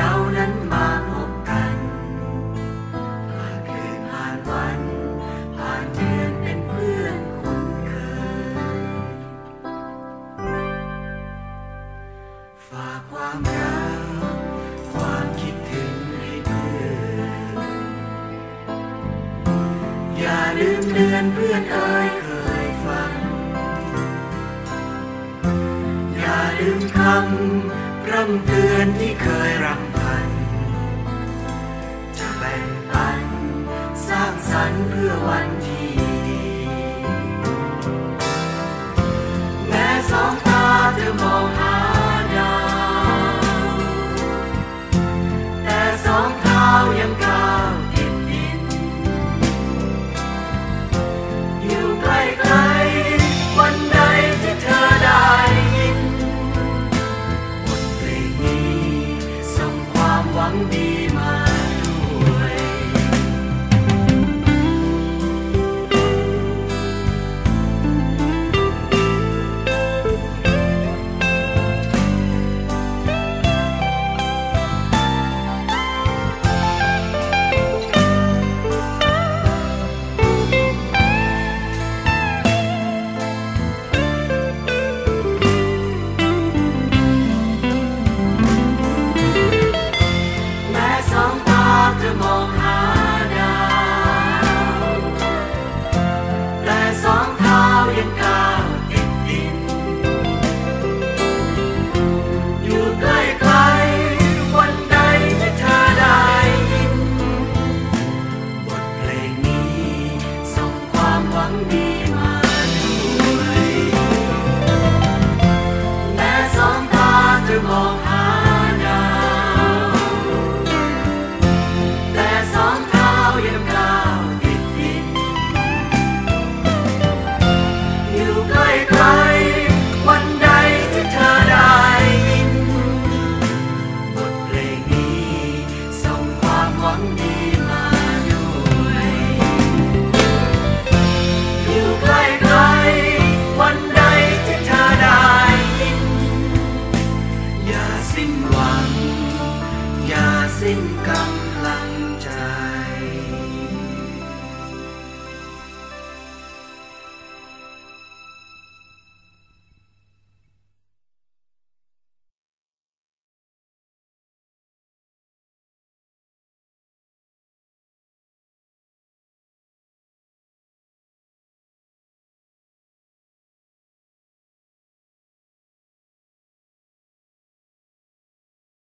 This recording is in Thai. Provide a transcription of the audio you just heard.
เรานั้นมาพบกัน ผ่านคืนผ่านวัน ผ่านเดือนเป็นเพื่อนคุ้นเคย ฝากความรัก ความคิดถึงให้เพื่อย่าลืมเดือนเพื่อนเอ่ยเคยฟัง อย่าลืมคำร่ำเตือนที่เคยรัก 三个问题。Bambi